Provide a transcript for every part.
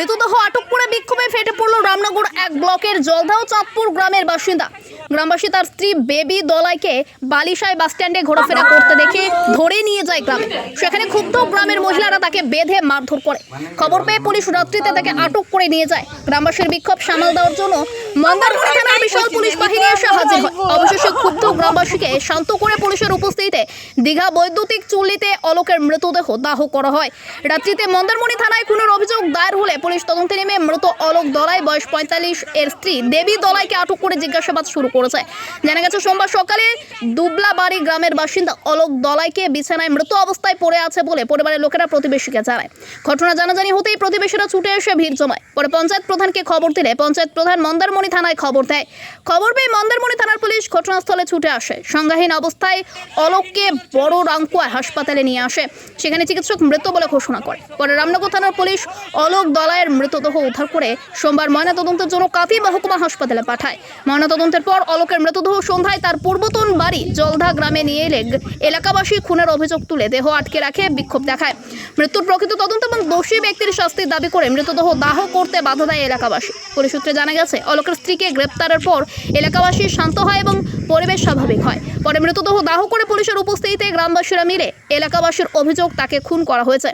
মৃতদেহ আটক করে বিক্ষোভে ফেটে পড়ল রামনগর এক ব্লকের জলধাও চাঁদপুর গ্রামের বাসিন্দা। গ্রামবাসী তার স্ত্রী বেবি দলাইকে বালিশায় বাসস্ট্যান্ডে ঘোরাফেরা করতে দেখে ধরে নিয়ে যায় গ্রামে। সেখানে ক্ষুব্ধ গ্রামের মহিলারা তাকে বেঁধে মারধর করে। খবর পেয়ে পুলিশ রাত্রিতে তাকে আটক করে নিয়ে যায়। গ্রামবাসীর বিক্ষোভ সামাল দেওয়ার জন্য মন্দারমণি থানার বিশাল পুলিশ বাহিনী এসে হাজির হয়। অবশেষে ক্ষুব্ধ গ্রামবাসীকে শান্ত করে পুলিশের উপস্থিতিতে দীঘা বৈদ্যুতিক চুল্লিতে অলোকের মৃতদেহ দাহ করা হয়। রাত্রিতে মন্দারমণি থানায় খুনের অভিযোগ দায়ের হলে পুলিশ তদন্তে নেমে মৃত অলোক দলাই, বয়স পঁয়তাল্লিশ, এর স্ত্রী দেবী দলাইকে আটক করে জিজ্ঞাসাবাদ শুরু করেছে। জানা গেছে, সোমবার সকালে দুবলাবাড়ি গ্রামের বাসিন্দা অলোক দলাইকে বিছানায় মৃত অবস্থায় পড়ে আছে বলে পরিবারের লোকেরা প্রতিবেশীকে জানায়। ঘটনা জানাজানি হতেই প্রতিবেশীরা ছুটে এসে ভিড় জমায়। পরে পঞ্চায়েত প্রধানকে খবর দিলে পঞ্চায়েত প্রধান মন্দারমণি থানায় খবর দেয়। খবর পেয়ে মন্দারমণি থানার পুলিশ ঘটনাস্থলে ছুটে আসে। সংজ্ঞাহীন অবস্থায় অলোককে বড় রাঙ্কুয়া হাসপাতালে নিয়ে আসে। সেখানে চিকিৎসক মৃত বলে ঘোষণা করে। পরে রামনগর থানার পুলিশ অলোক দলায়ের মৃতদেহ উদ্ধার করে সোমবার ময়নাতদন্তের জন্য কাতি মহকুমা হাসপাতালে পাঠায়। ময়নাতদন্তের পর অলোকের মৃতদেহ সন্ধ্যায় তার পূর্বতন বাড়ি জলধা গ্রামে নিয়ে এলে এলাকাবাসী খুনের অভিযোগ তুলে দেহ আটকে রাখে বিক্ষোভ দেখায়। মৃত্যুর প্রকৃত তদন্ত এবং দোষী ব্যক্তির শাস্তির দাবি করে মৃতদেহ দাহ করতে বাধা দেয় এলাকাবাসী। পুলিশ সূত্রে জানা গেছে, অলোকের স্ত্রীকে গ্রেপ্তারের পর এলাকাবাসী শান্ত হয় এবং পরিবেশ স্বাভাবিক হয়। পরে মৃতদেহ দাহ করে পুলিশের উপস্থিতিতে গ্রামবাসীরা মিলে এলাকাবাসীর অভিযোগ তাকে খুন করা হয়েছে।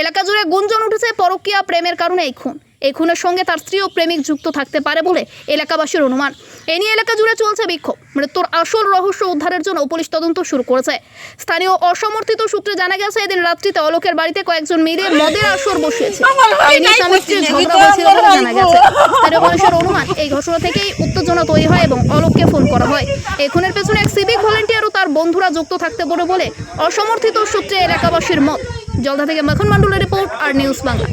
এলাকা জুড়ে গুঞ্জন উঠেছে পরকীয়া প্রেমের কারণে এই খুন। এই খুনের সঙ্গে তার স্ত্রী ও প্রেমিক যুক্ত থাকতে পারে বলে এলাকাবাসীর অনুমান। এ নিয়ে এলাকা জুড়ে চলছে বিক্ষোভ। মৃত্যুর আসল রহস্য উদ্ধারের জন্য পুলিশ তদন্ত শুরু করেছে। স্থানীয় অসমর্থিত সূত্রে জানা গেছে এদিন রাত্রিতে অলোকের বাড়িতে কয়েকজন মিলে মদের আসর বসিয়েছে। এই নিয়ে স্বামী স্ত্রীর ঝগড়া হয়েছিল বলে জানা গেছে। স্থানীয় মানুষের অনুমান এই ঘটনা থেকেই উত্তেজনা তৈরি হয় এবং অলোককে ফোন করা হয়। এই খুনের পেছনে এক সিভিক ভলেন্টিয়ার ও তার বন্ধুরা যুক্ত থাকতে পারে বলে অসমর্থিত সূত্রে এলাকাবাসীর মত। জলদা থেকে মাখন মন্ডলের রিপোর্ট আর নিউজ বাংলা।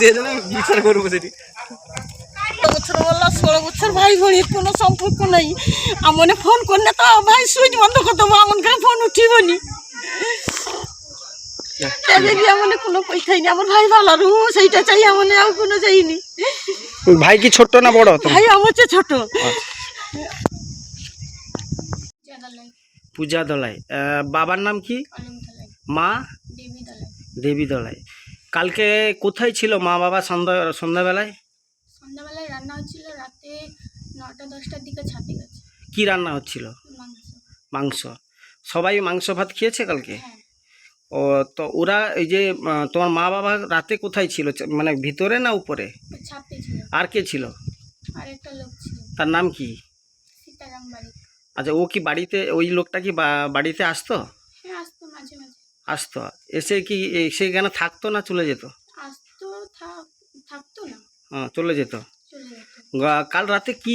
যে জন্য বিচার করব সেটি বছর বলল ষোলো বছর ভাই ভরির কোনো সম্পর্ক নেই আমনে ফোন করলে তো ভাই সুইচ বন্ধ করতে হবে আমন ফোন উঠিবনি দেখি আমনে কোনো পয়সাই নেই আমার ভাই ভালো রু সেইটা চাই আমনে আর কোনো চাইনি ভাই কি ছোট্ট না বড় ভাই আমার চেয়ে ছোট। পূজা দলাই। বাবার নাম কি? মা? দেবী দলাই। কালকে কোথায় ছিল মা বাবা সন্ধ্যা সন্ধ্যাবেলায়? সন্ধ্যাবেলায় রান্না হচ্ছিল রাতে নটা দশটার দিকে ছাতে গেছে। কি রান্না হচ্ছিল? মাংস। সবাই মাংস ভাত খেয়েছে কালকে? হ্যাঁ। ও তো ওরা এই যে তোমার মা বাবা রাতে কোথায় ছিল? মানে ভিতরে না উপরে? আর কে ছিল? তার নাম কি? আচ্ছা ও কি বাড়িতে ওই লোকটা কি বাড়িতে আসতো? আসতো। এসে কি এসে এখানে থাকতো না চলে যেত? আসতো থাক থাকতো না। হ্যাঁ চলে যেত। কাল রাতে কি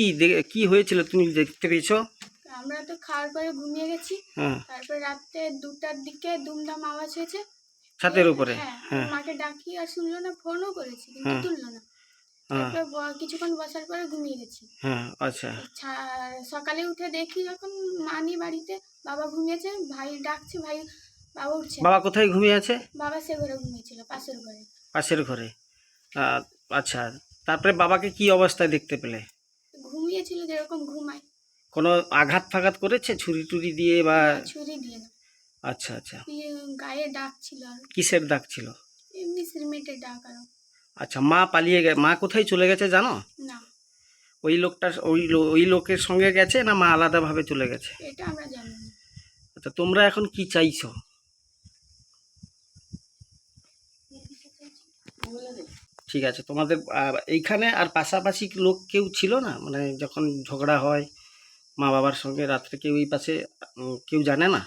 কি হয়েছিল তুমি দেখতে পেয়েছ? আমরা তো খাওয়ার পরে ঘুমিয়ে গেছি। তারপরে রাতে দুটার দিকে দুমদাম আওয়াজ হয়েছে। ছাতের উপরে? হ্যাঁ হ্যাঁ। মাকে ডাকি আর শুনলো না ফোনও করেছি কিন্তু হ্যাঁ। তুললো না। তারপরে কিছুক্ষণ বসার পরে ঘুমিয়ে গেছি। আচ্ছা। সকালে উঠে দেখি যখন মানি বাড়িতে বাবা ঘুমিয়েছে ভাই ডাকছে ভাই বাবা উঠছে। না। বাবা কোথায় ঘুমিয়ে আছে? বাবা সে ঘরে ঘুমিয়েছিল পাশের ঘরে। পাশের ঘরে। আহ, আচ্ছা তারপরে বাবাকে কি অবস্থায় দেখতে পেলে? ঘুমিয়েছিল যেরকম ঘুমায়। কোনো আঘাত ফাঘাত করেছে? ছুরি টুরি দিয়ে বা ছুরি দিয়ে না। আচ্ছা আচ্ছা। দিয়ে গায়ে ডাক ছিল আর। কিসের দাগ ছিল? এমনি সিমেন্টের ডাক আর। আচ্ছা মা পালিয়ে গে মা কোথায় চলে গেছে জানো? না। ওই লোকটা ওই লো- ওই লোকের সঙ্গে গেছে না মা আলাদাভাবে চলে গেছে? এটা আমরা জানি না। আচ্ছা তোমরা এখন কি চাইছো? ঠিক আছে, তোমাদের এইখানে আর পাশাপাশি লোক কেউ ছিল না? মানে যখন ঝগড়া হয় মা বাবার সঙ্গে, রাত্রে কেউ এই পাশে কেউ জানে না?